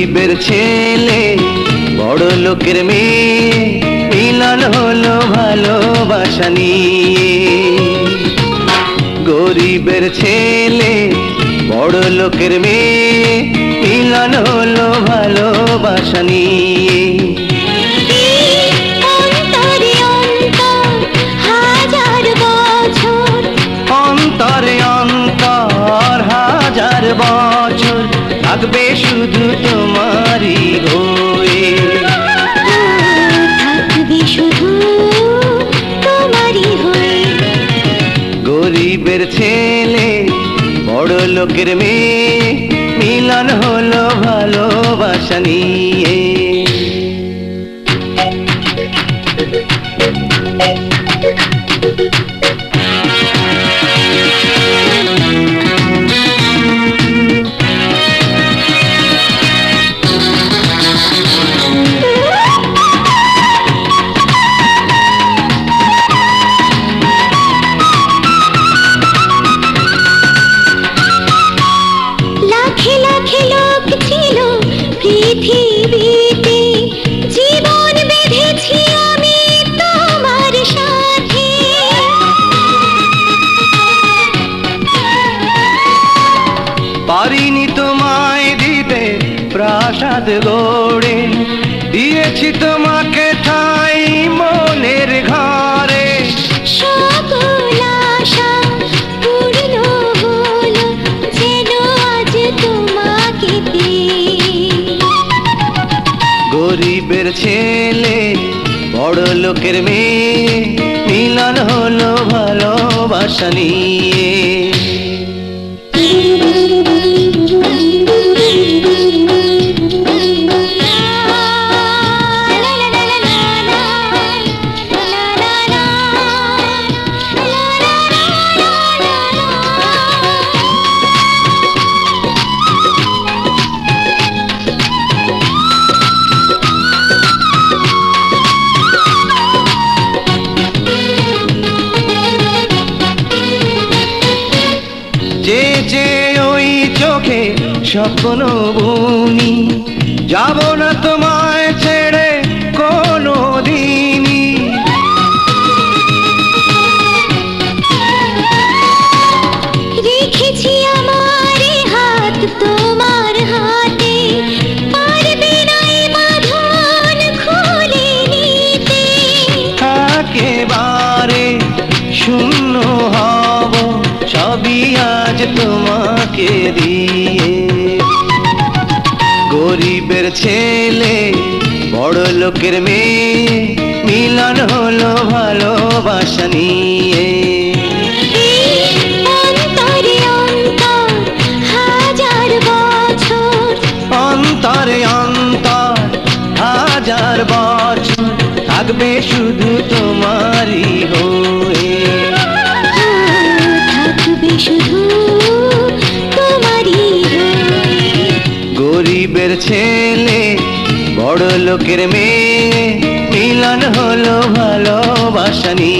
গরিবের ছেলে, বড় লোকের মেয়ে, মিলন হলো ভালোবাসা নিয়ে। গরিবের ছেলে, বড় লোকের মেয়ে, মিলন হলো ভালোবাসা নিয়ে। গরিবের ছেলে বড় লোকের মেয়ে মিলন হলো ভালোবাসা নিয়ে। প্রাসাদ গড়ে দিয়েছি তোমাকে ঠাই মনের ঘরে। গরিবের ছেলে বড় লোকের মেয়ে মিলন হলো ভালোবাসা নিয়ে। স্বপ্ন বুনি যাব না তোমায় ছেড়ে কোনো দিনই। রেখেছি আমার হাত তোমার হাতে পারবে না বাঁধন খুলে নিতে। একেবারে শূন্য হব সবই আজ তোমাকে দিয়ে ছেলে বড় লোকের মেয়ে মিলন হলো ভালোবাসা নিয়ে। অন্তরে অন্তর হাজার বছর। থাকবে শুধু তোমারই হয়ে। থাকবে শুধু তোমারই গরিবের ছেলে বড় লোকের মেয়ে মিলন হলো ভালোবাসা নিয়ে।